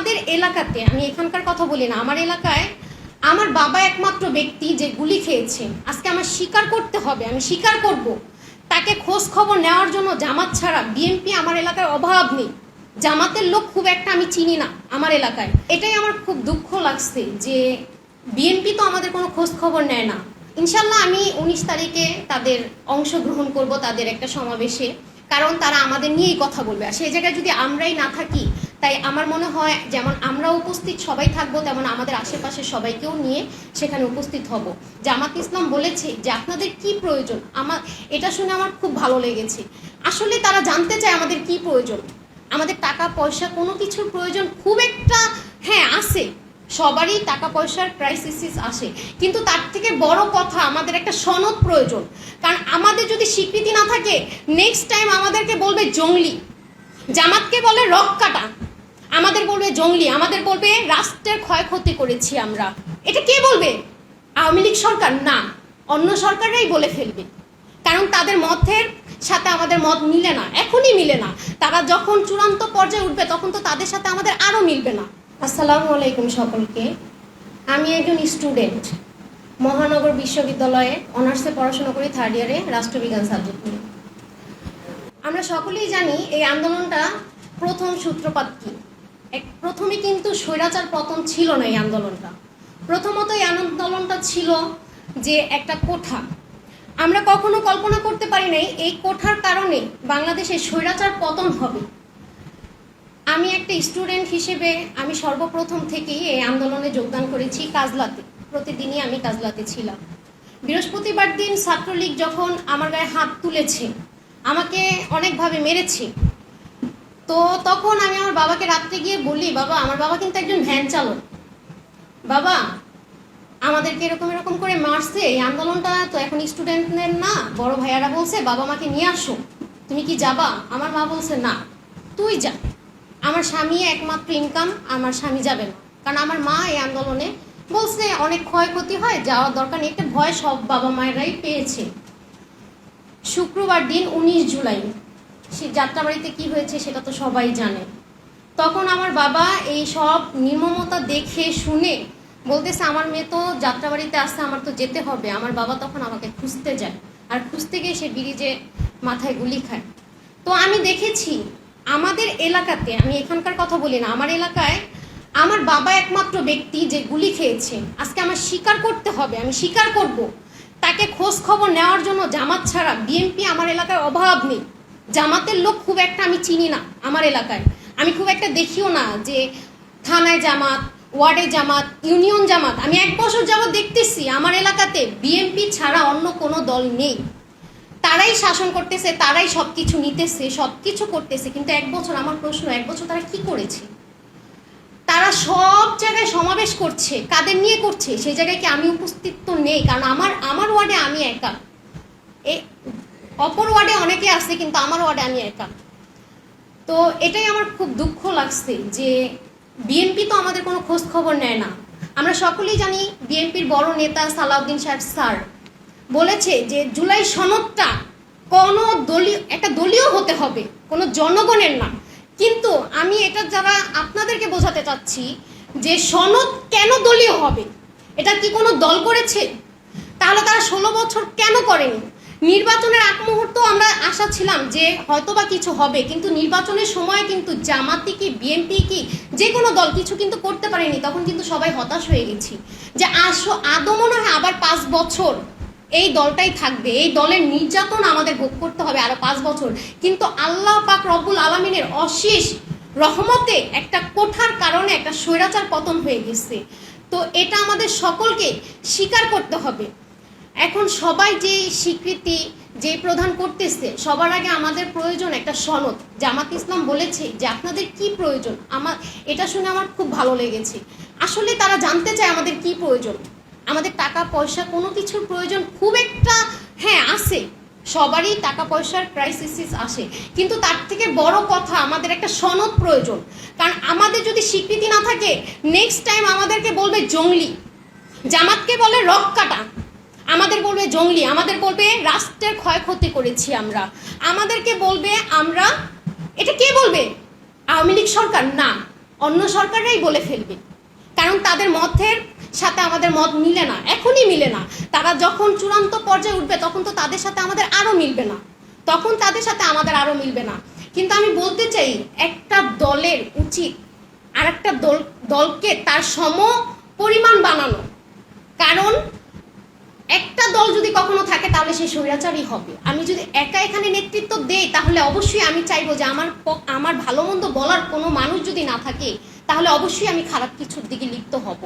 আমাদের এলাকাতে, আমি এখানকার কথা বলি না, আমার এলাকায় আমার বাবা একমাত্র ব্যক্তি যে গুলি খেয়েছে। আজকে আমার স্বীকার করতে হবে, আমি স্বীকার করব। তাকে খোঁজ খবর নেওয়ার জন্য জামাত ছাড়া বিএনপি আমার এলাকার অভাব নেই। জামাতের লোক খুব একটা আমি চিনি না আমার এলাকায়। এটাই আমার খুব দুঃখ লাগছে যে বিএনপি তো আমাদের কোনো খোঁজ খবর নেয় না। ইনশাল্লাহ আমি উনিশ তারিখে তাদের অংশগ্রহণ করব তাদের একটা সমাবেশে। কারণ তারা আমাদের নিয়েই কথা বলবে। আর সেই জায়গায় যদি আমরাই না থাকি, তাই আমার মনে হয় যেমন আমরা উপস্থিত, সবাই থাকব, তেমন আমাদের আশেপাশে সবাইকেও নিয়ে সেখানে উপস্থিত হব। জামাত ইসলাম বলেছে যে আপনাদের কি প্রয়োজন? আমার এটা শুনে আমার খুব ভালো লেগেছে। আসলে তারা জানতে চায় আমাদের কি প্রয়োজন। আমাদের টাকা, পয়সা কোনো কিছুর প্রয়োজন খুব একটা হ্যাঁ আছে। সবারই টাকা পয়সার ক্রাইসিস আসে। কিন্তু তার থেকে বড় কথা আমাদের একটা সনদ প্রয়োজন। কারণ আমাদের যদি স্বীকৃতি না থাকে নেক্সট টাইম আমাদেরকে বলবে জঙ্গলি। জামাতকে বলে রক কাটা আমাদের বলবে জঙ্গলি। আমাদের বলবে, রাষ্ট্রের ক্ষয়ক্ষতি করেছি আমরা। এটা কে বলবে? আওয়ামী লীগ সরকার? না। অন্য সরকাররাই বলে ফেলবে। কারণ তাদের মতের সাথে আমাদের মত মিলে না। এখনই মিলে না। তারা যখন চূড়ান্ত পর্যায়ে উঠবে, তখন তো তাদের সাথে আমাদের আরও মিলবে না। আসসালামু আলাইকুম সকলকে। আমি একজন স্টুডেন্ট মহানগর বিশ্ববিদ্যালয়ে অনার্সে পড়াশোনা করি থার্ড ইয়ারে রাষ্ট্রবিজ্ঞান সাবজেক্ট নিয়ে। আমরা সকলেই জানি এই আন্দোলনটা প্রথম সূত্রপাত কি। এক, প্রথমে কিন্তু স্বৈরাচার পতন ছিল না এই আন্দোলনটা। প্রথমত এই আন্দোলনটা ছিল যে একটা কোঠা। আমরা কখনো কল্পনা করতে পারি নাই এই কোঠার কারণে বাংলাদেশে স্বৈরাচার পতন হবে। আমি একটা স্টুডেন্ট হিসেবে আমি সর্বপ্রথম থেকেই এই আন্দোলনে যোগদান করেছি কাজলাতে। প্রতিদিনই আমি কাজলাতে ছিলাম। বৃহস্পতিবার দিন ছাত্রলীগ যখন আমার গায়ে হাত তুলেছে, আমাকে অনেকভাবে মেরেছে, তো তখন আমি আমার বাবাকে রাত্রে গিয়ে বলি, বাবা, আমার বাবা কিন্তু একজন ভ্যান চালক। বাবা, আমাদেরকে এরকম এরকম করে মারছে, এই আন্দোলনটা তো এখন স্টুডেন্টদের না, বড় ভাইয়ারা বলছে, বাবা মাকে নিয়ে আসো। তুমি কি যাবা? আমার মা বলছে, না, তুই যা। আমার স্বামী একমাত্র ইনকাম আমার স্বামী যাবে না। কারণ আমার মা এই আন্দোলনে বলছে, অনেক ক্ষয়ক্ষতি হয়, যাওয়ার দরকার নেই। একটা ভয় সব বাবা মায়েরাই পেয়েছে। শুক্রবার দিন উনিশ জুলাই, সে যাত্রাবাড়িতে কি হয়েছে সেটা তো সবাই জানে। তখন আমার বাবা এই সব নির্মমতা দেখে শুনে বলতেছে, আমার মেয়ে তো যাত্রাবাড়িতে আসছে, আমার তো যেতে হবে। আমার বাবা তখন আমাকে খুঁজতে যায়। আর খুঁজতে গিয়ে সে ব্রিজে মাথায় গুলি খায়। তো আমি দেখেছি আমাদের এলাকাতে, আমি এখানকার কথা বলি না, আমার এলাকায় আমার বাবা একমাত্র ব্যক্তি যে গুলি খেয়েছে। আজকে আমার স্বীকার করতে হবে, আমি স্বীকার করব। তাকে খোঁজ খবর নেওয়ার জন্য জামাত ছাড়া বিএনপি আমার এলাকায় অভাব নেই। জামাতের লোক খুব একটা আমি চিনি না আমার এলাকায়। আমি খুব একটা দেখিও না যে থানায় জামাত, ওয়ার্ডে জামাত, ইউনিয়ন জামাত। আমি এক বছর যাবত দেখতেছি, আমার এলাকাতে বিএনপি ছাড়া অন্য কোনো দল নেই। তারাই শাসন করতেছে, তারাই সব কিছু নিতেছে সব কিছু করতেছে। কিন্তু এক বছর আমার প্রশ্ন, এক বছর তারা কি করেছে? তারা সব জায়গায় সমাবেশ করছে। কাদের নিয়ে করছে? সেই জায়গায় কি আমি উপস্থিত তো নেই? কারণ আমার আমার ওয়ার্ডে আমি একা। এ, অপর ওয়ার্ডে অনেকে আছে, কিন্তু আমার ওয়ার্ডে আমি একা। তো এটাই আমার খুব দুঃখ লাগছে যে বিএনপি তো আমাদের কোনো খোঁজ খবর নেয় না। আমরা সকলেই জানি বিএনপির বড় নেতা সালাউদ্দিন সাহেব স্যার। বলেছে যে জুলাই সনদটা কোনো দলীয়, একটা দলীয় হতে হবে, কোনো জনগণের না। কিন্তু আমি এটা যারা আপনাদেরকে বোঝাতে চাচ্ছি যে সনদ কেন দলীয় হবে, এটা কি কোনো দল করেছে? তাহলে তারা ষোলো বছর কেন করেনি? নির্বাচনের এক মুহূর্ত আমরা আশা ছিলাম যে হয়তো বা কিছু হবে, কিন্তু নির্বাচনের সময় কিন্তু জামাতি কি, বিএনপি কি, যে কোনো দল কিছু কিন্তু করতে পারেনি, তখন কিন্তু সবাই হতাশ হয়ে গেছি। যে আসো, আদৌ মনে হয় আবার পাঁচ বছর এই দলটাই থাকবে। এই দলের নির্যাতন আমাদের ভোগ করতে হবে আরও পাঁচ বছর। কিন্তু আল্লাহ পাক রব্বুল আলমিনের অশেষ রহমতে একটা কোঠার কারণে একটা স্বৈরাচার পতন হয়ে গেছে। তো এটা আমাদের সকলকে স্বীকার করতে হবে। এখন সবাই যে স্বীকৃতি, যে প্রধান করতেছে, সবার আগে আমাদের প্রয়োজন একটা সনদ। জামাত ইসলাম বলেছে যে আপনাদের কি প্রয়োজন? আমার, এটা শুনে আমার খুব ভালো লেগেছে। আসলে তারা জানতে চায় আমাদের কি প্রয়োজন। আমাদের টাকা পয়সা কোনো কিছুর প্রয়োজন খুব একটা হ্যাঁ আছে। সবারই টাকা পয়সার ক্রাইসিস আসে। কিন্তু তার থেকে বড় কথা আমাদের একটা সনদ প্রয়োজন। কারণ আমাদের যদি স্বীকৃতি না থাকে নেক্সট টাইম আমাদেরকে বলবে জঙ্গলি। জামাতকে বলে রক কাটা। আমাদের বলবে জঙ্গলি। আমাদের বলবে রাষ্ট্রের ক্ষয়ক্ষতি করেছি আমরা। আমাদেরকে বলবে আমরা, এটা কে বলবে? আওয়ামী লীগ সরকার? না। অন্য সরকাররাই বলে ফেলবে। কারণ তাদের মতের সাথে আমাদের মত মিলে না, এখনই মিলে না। তারা যখন চূড়ান্ত পর্যায়ে উঠবে, তখন তো তাদের সাথে আমাদের আরও মিলবে না। তখন তাদের সাথে আমাদের আরও মিলবে না। কিন্তু আমি বলতে চাই, একটা দলের উচিত আর একটা দল, দলকে তার সম পরিমাণ বানানো। কারণ একটা দল যদি কখনো থাকে, তাহলে সে স্বৈরাচারই হবে। আমি যদি একা এখানে নেতৃত্ব দেই, তাহলে অবশ্যই আমি চাইব যে আমার আমার ভালো মন্দ বলার কোনো মানুষ যদি না থাকে, তাহলে অবশ্যই আমি খারাপ কিছুর দিকে লিপ্ত হব।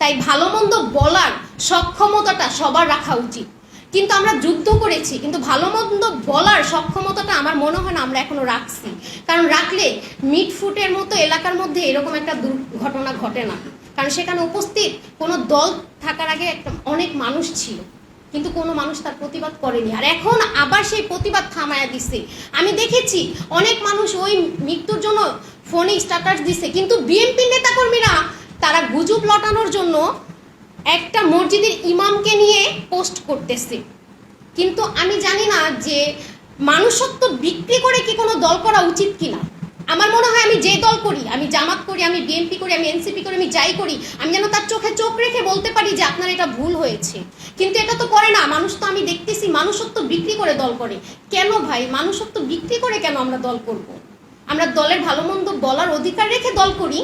তাই ভালো মন্দ বলার সক্ষমতাটা সবার রাখা উচিত। কিন্তু আমরা যুদ্ধ করেছি, কিন্তু ভালো মন্দ বলার সক্ষমতাটা আমার মনে হয় না আমরা এখনও রাখছি। কারণ রাখলে মিটফুটের মতো এলাকার মধ্যে এরকম একটা দুর্ঘটনা ঘটে না। কারণ সেখানে উপস্থিত কোনো দল থাকার আগে একটা অনেক মানুষ ছিল। কিন্তু কোনো মানুষ তার প্রতিবাদ করেনি। আর এখন আবার সেই প্রতিবাদ থামায়া দিছে। আমি দেখেছি অনেক মানুষ ওই মৃত্যুর জন্য ফোনে স্ট্যাটাস দিছে। কিন্তু বিএনপি নেতাকর্মীরা গুজব লটানোর জন্য একটা মসজিদের ইমামকে নিয়ে পোস্ট করতেছে। কিন্তু আমি জানি না যে মানুষত্ব বিক্রি করে কি কোনো দল করা উচিত কিনা। আমার মনে হয় আমি যে দল করি, আমি জামাত করি, আমি বিএনপি করি, আমি এনসিপি করি, আমি যাই করি, আমি যেন তার চোখে চোখ রেখে বলতে পারি যে আপনার এটা ভুল হয়েছে। কিন্তু এটা তো করে না, মানুষ তো আমি দেখতেছি মানুষত্ব বিক্রি করে দল করে। কেন ভাই? মানুষত্ব বিক্রি করে কেন আমরা দল করব। আমরা দলের ভালো মন্দ বলার অধিকার রেখে দল করি।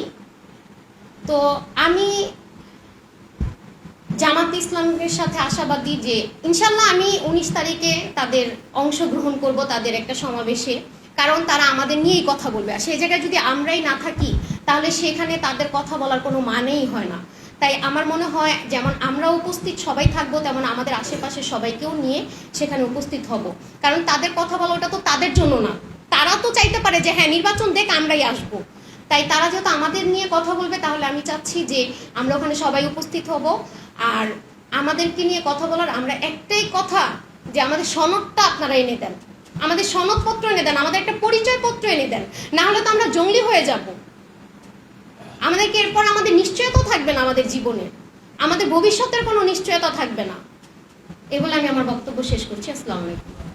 তো আমি জামাত ইসলামের সাথে আশাবাদী যে ইনশাল্লাহ আমি উনিশ তারিখে তাদের অংশগ্রহণ করব তাদের একটা সমাবেশে, কারণ তারা আমাদের নিয়েই কথা বলবে। আর সেই জায়গায় যদি আমরাই না থাকি, তাহলে সেখানে তাদের কথা বলার কোনো মানেই হয় না। তাই আমার মনে হয় যেমন আমরা উপস্থিত সবাই থাকব, তেমন আমাদের আশেপাশে সবাইকেও নিয়ে সেখানে উপস্থিত হব। কারণ তাদের কথা বলাটা তো তাদের জন্য না। তারা তো চাইতে পারে যে হ্যাঁ নির্বাচন দেখ, আমরাই আসব। তাই তারা যেহেতু আমাদের নিয়ে কথা বলবে, তাহলে আমি চাচ্ছি যে আমরা ওখানে সবাই উপস্থিত হব। আর আমাদেরকে নিয়ে কথা বলার আমরা একটাই কথা, যে আমাদের সনদটা আপনারা এনে দেন। আমাদের সনদপত্র এনে দেন, আমাদের একটা পরিচয়পত্র এনে দেন। না হলে তো আমরা জঙ্গলি হয়ে যাব। আমাদেরকে এরপর আমাদের নিশ্চয়তা থাকবে না আমাদের জীবনে। আমাদের ভবিষ্যতের কোনো নিশ্চয়তা থাকবে না। এগুলো আমি আমার বক্তব্য শেষ করছি। আসসালামু আলাইকুম।